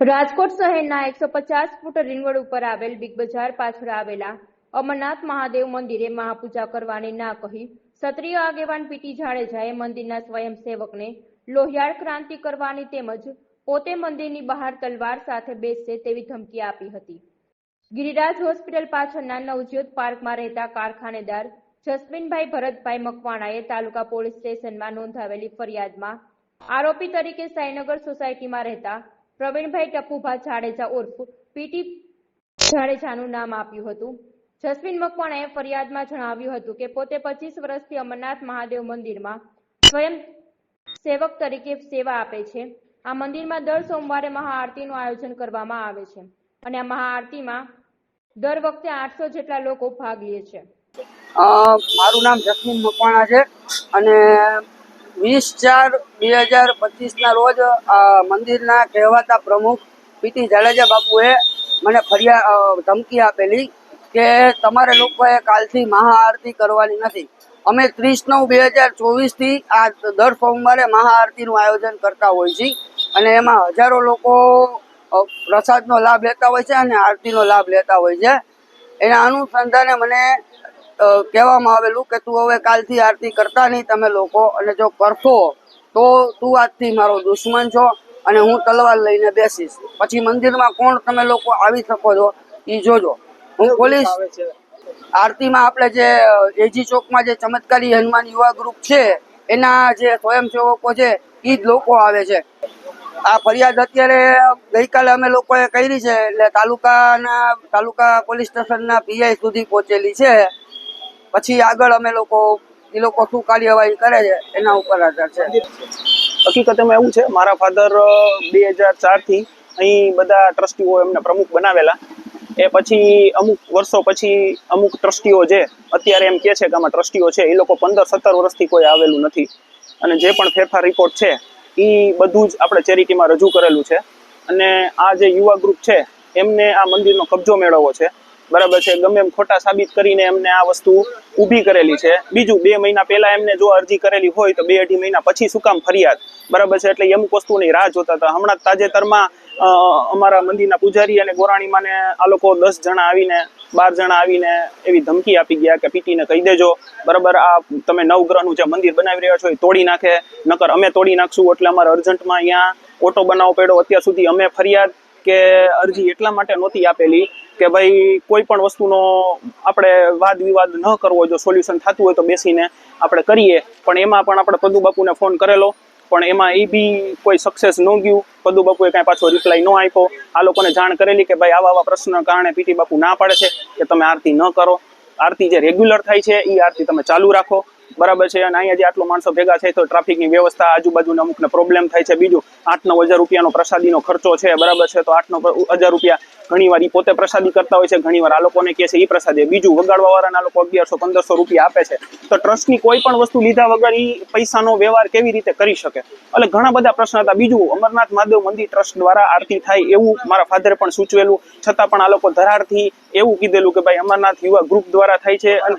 રાજકોટ શહેરના એકસો પચાસ ફૂટ રીંગણ ઉપર આવેલ બિગ બજાર પાછળ આવેલા અમરનાથ મહાદેવ મંદિરે મહાપૂજા કરવાની ના કહી ક્ષત્રિય આગેવાન પીટી જાડેજાએ મંદિરના સ્વયંસેવકને લોહિયાળ ક્રાંતિ કરવાની તેમજ પોતે મંદિરની બહાર તલવાર સાથે બેસશે તેવી ધમકી આપી હતી. ગિરિરાજ હોસ્પિટલ પાછળના નવજ્યોત પાર્કમાં રહેતા કારખાનેદાર જસ્મીનભાઈ ભરતભાઈ મકવાણાએ તાલુકા પોલીસ સ્ટેશનમાં નોંધાવેલી ફરિયાદમાં આરોપી તરીકે સાઈનગર સોસાયટીમાં રહેતા પ્રવીણભાઈ ટપુભા જાડેજા ઉર્ફ પીટી જાડેજાનું નામ આપ્યું હતું. જસ્મીન મકવાણાએ ફરિયાદમાં જણાવ્યું હતું કે પોતે પચીસ વર્ષથી અમરનાથ મહાદેવ મંદિરમાં સ્વયં સેવક તરીકે સેવા આપે છે. આ મંદિરમાં દર સોમવારે મહાઆરતીનું આયોજન કરવામાં આવે છે અને આ મહાઆરતીમાં દર વખતે આઠસો જેટલા લોકો ભાગ લે છે. મારું નામ જસ્મીન મકવાણા છે અને વીસ ચાર બે હજાર પચીસના રોજ મંદિરના કહેવાતા પ્રમુખ પીટી જાડેજા બાપુએ મને ફરિયાદ ધમકી આપેલી કે તમારે લોકોએ કાલથી મહાઆરતી કરવાની નથી. અમે ત્રીસ નવ બે હજાર ચોવીસથી આ દર સોમવારે મહાઆરતીનું આયોજન કરતા હોય છીએ અને એમાં હજારો લોકો પ્રસાદનો લાભ લેતા હોય છે અને આરતીનો લાભ લેતા હોય છે. એના અનુસંધાને મને કહેવામાં આવેલું કે તું હવે કાલથી આરતી કરતા નહીં તમે લોકો અને જો કરશો તો તું આજથી મારો દુશ્મન છો અને હું તલવાર લઈને બેસીશ. પછી મંદિરમાં કોણ તમે લોકો આવી શકો છો એ જોજો. હું પોલીસ આરતીમાં આપણે જે એજી ચોકમાં જે ચમત્કારી હનુમાન યુવા ગ્રુપ છે એના જે સ્વયંસેવકો છે એ જ લોકો આવે છે. આ ફરિયાદ અત્યારે ગઈકાલે અમે લોકોએ કરી છે એટલે તાલુકાના તાલુકા પોલીસ સ્ટેશનના પીઆઈ સુધી પહોંચેલી છે. પછી આગળ અમે લોકો એ લોકો શું કાર્યવાહી કરે છે, એના ઉપર આધાર છે. હકીકતમાં એવું છે, મારા ફાધર બે હજાર ચારથી અહીં બધા ટ્રસ્ટીઓ એમને પ્રમુખ બનાવેલા. એ પછી અમુક વર્ષો પછી અમુક ટ્રસ્ટીઓ જે અત્યારે એમ કે છે કે આમાં ટ્રસ્ટીઓ છે, એ લોકો પંદર સત્તર વર્ષથી કોઈ આવેલું નથી. અને જે પણ ફેરફાર રિપોર્ટ છે એ બધું જ આપણે ચેરિટીમાં રજૂ કરેલું છે. અને આ જે યુવા ગ્રુપ છે, એમને આ મંદિરનો કબજો મેળવવો છે. બરાબર છે, ગમે એમ ખોટા સાબિત કરીને એમને આ વસ્તુ ઊભી કરેલી છે. બીજું, બે મહિના પહેલા એમને જો અરજી કરેલી હોય તો બે અઢી મહિના પછી શું કામ ફરિયાદ? બરાબર છે, એટલે અમુક વસ્તુની રાહ જોતા હતા. હમણાં તાજેતરમાં અમારા મંદિરના પૂજારી અને ગોરાણીમાંને આ લોકો દસ જણા આવીને, બાર જણા આવીને એવી ધમકી આપી ગયા કે પીટીને કહી દેજો. બરાબર, આ તમે નવગ્રહનું જે મંદિર બનાવી રહ્યા છો એ તોડી નાખે. નકર અમે તોડી નાખશું એટલે અમારે અર્જન્ટમાં અહીંયા ઓટો બનાવવો પડ્યો. અત્યાર સુધી અમે ફરિયાદ કે અરજી એટલા માટે નહોતી આપેલી. કે ભાઈ કોઈ પણ વસ્તુનો આપણે વાદ વિવાદ ન કરવો, જો સોલ્યુશન થતું હોય તો બેસીને આપણે કરીએ. પણ એમાં પણ આપણે પદુ ફોન કરેલો. પણ એમાં એ બી કોઈ સક્સેસ ન ગયું. પદુ બાપુએ કાંઈ પાછો રિપ્લાય ન આપ્યો. આ લોકોને જાણ કરેલી કે ભાઈ આવા આવા પ્રશ્નના કારણે પીટી બાપુ ના પાડે છે કે તમે આરતી ન કરો. આરતી જે રેગ્યુલર થાય છે એ આરતી તમે ચાલુ રાખો. બરાબર છે? અને અહીંયા જે આટલો માણસો ભેગા થાય તો ટ્રાફિકની વ્યવસ્થા, આજુબાજુના અમુકને પ્રોબ્લેમ થાય છે. બીજું આઠ નવ હજાર રૂપિયાનો પ્રસાદીનો ખર્ચો છે. બરાબર છે? તો આઠ નવ હજાર રૂપિયા ઘણીવાર એ પોતે પ્રસાદી કરતા હોય છે, ઘણીવાર આ લોકોને કહે છે એ પ્રસાદી. બીજું વગાડવા વાળાના લોકો અગિયારસો, પંદરસો રૂપિયા આપે છે. તો ટ્રસ્ટની કોઈ પણ વસ્તુ લીધા વગર એ પૈસાનો વ્યવહાર કેવી રીતે કરી શકે? એટલે ઘણા બધા પ્રશ્ન હતા. બીજું, અમરનાથ મહાદેવ મંદિર ટ્રસ્ટ દ્વારા આરતી થાય એવું મારા ફાધરે પણ સૂચવેલું. છતાં પણ આ લોકો ધરારથી એવું કીધેલું કે ભાઈ અમરનાથ યુવા ગ્રુપ દ્વારા થાય છે અને